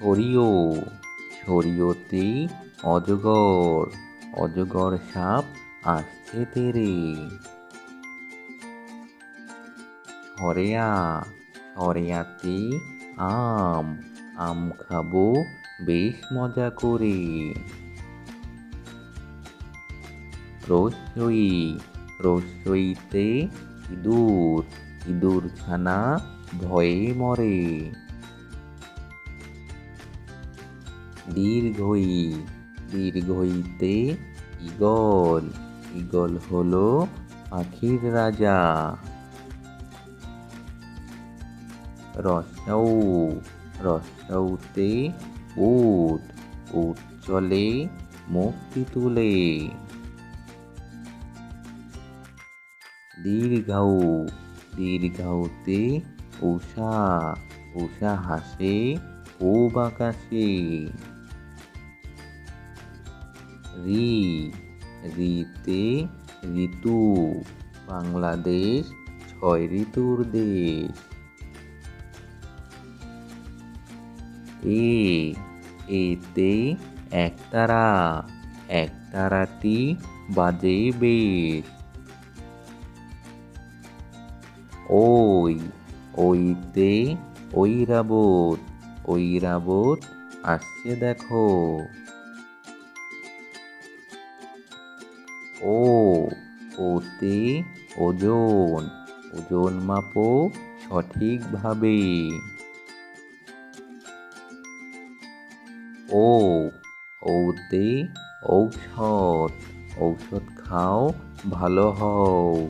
ছড়িও ছড়িওতে অজগর অজগর সাপ আসছে তেরে। সরেয়া সরেয়াতে আম আম খাব বেশ মজা করে। রসই, রসইতে ইঁদুর ইঁদুর ছানা ভয়ে মরে। দীর্ঘই, দীর্ঘইতে ঈগল। ঈগল হলো পাখির রাজা। রসৌ রসৌতে উট উট চলে মুক্তি তুলে। দীর্ঘৌ দীর্ঘৌতে উষা উষা হাসে পূব আকাশে। রি রিতে ঋতু, বাংলাদেশ ছয় ঋতুর দেশ। এ, এতে একতারা একতারাটি বাজে বেশ। ওই, ওইতে ঐরাবত ঐরাবত আসছে দেখো। ও ওতে ওজন। ওজন মাপো সঠিকভাবে। ও ওতে ঔষধ। ঔষধ খাও ভালো হও।